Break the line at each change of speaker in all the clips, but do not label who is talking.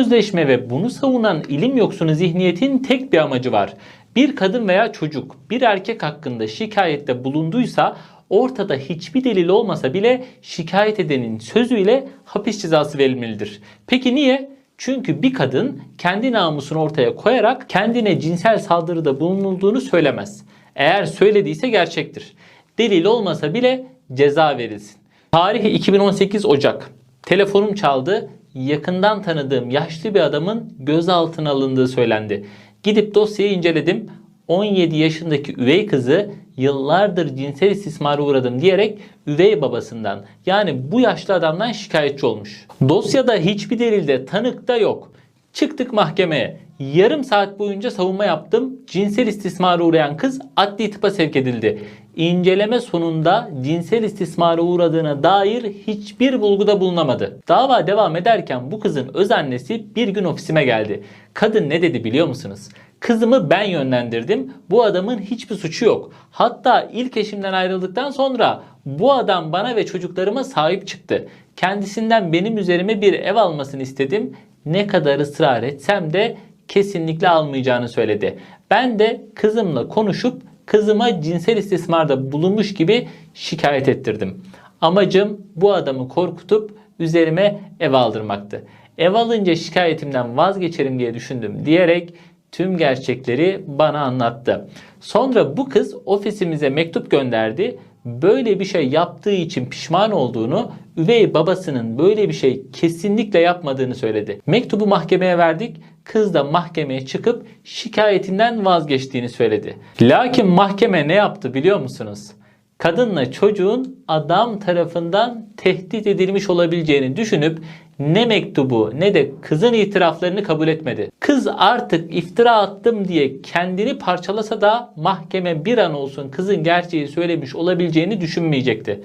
Sözleşme ve bunu savunan ilim yoksunu zihniyetin tek bir amacı var. Bir kadın veya çocuk bir erkek hakkında şikayette bulunduysa ortada hiçbir delil olmasa bile şikayet edenin sözüyle hapis cezası verilmelidir. Peki niye? Çünkü bir kadın kendi namusunu ortaya koyarak kendine cinsel saldırıda bulunulduğunu söylemez. Eğer söylediyse gerçektir. Delil olmasa bile ceza verilsin. Tarih 2018 Ocak. Telefonum çaldı. Yakından tanıdığım yaşlı bir adamın gözaltına alındığı söylendi. Gidip dosyayı inceledim. 17 yaşındaki üvey kızı yıllardır cinsel istismara uğradım diyerek üvey babasından yani bu yaşlı adamdan şikayetçi olmuş. Dosyada hiçbir delilde tanık da yok. Çıktık mahkemeye. Yarım saat boyunca savunma yaptım. Cinsel istismara uğrayan kız adli tıpa sevk edildi. İnceleme sonunda cinsel istismara uğradığına dair hiçbir bulguda bulunamadı. Dava devam ederken bu kızın öz annesi bir gün ofisime geldi. Kadın ne dedi biliyor musunuz? Kızımı ben yönlendirdim. Bu adamın hiçbir suçu yok. Hatta ilk eşimden ayrıldıktan sonra bu adam bana ve çocuklarıma sahip çıktı. Kendisinden benim üzerime bir ev almasını istedim. Ne kadar ısrar etsem de kesinlikle almayacağını söyledi. Ben de kızımla konuşup kızıma cinsel istismarda bulunmuş gibi şikayet ettirdim. Amacım bu adamı korkutup üzerime ev aldırmaktı. Ev alınca şikayetimden vazgeçerim diye düşündüm diyerek tüm gerçekleri bana anlattı. Sonra bu kız ofisimize mektup gönderdi. Böyle bir şey yaptığı için pişman olduğunu, üvey babasının böyle bir şey kesinlikle yapmadığını söyledi. Mektubu mahkemeye verdik. Kız da mahkemeye çıkıp şikayetinden vazgeçtiğini söyledi. Lakin mahkeme ne yaptı biliyor musunuz? kadınla çocuğun adam tarafından tehdit edilmiş olabileceğini düşünüp ne mektubu ne de kızın itiraflarını kabul etmedi. Kız artık iftira attım diye kendini parçalasa da mahkeme bir an olsun kızın gerçeği söylemiş olabileceğini düşünmeyecekti.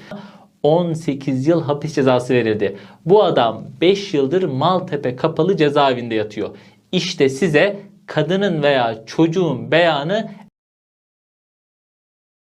18 yıl hapis cezası verildi. Bu adam 5 yıldır Maltepe kapalı cezaevinde yatıyor. İşte size kadının veya çocuğun beyanı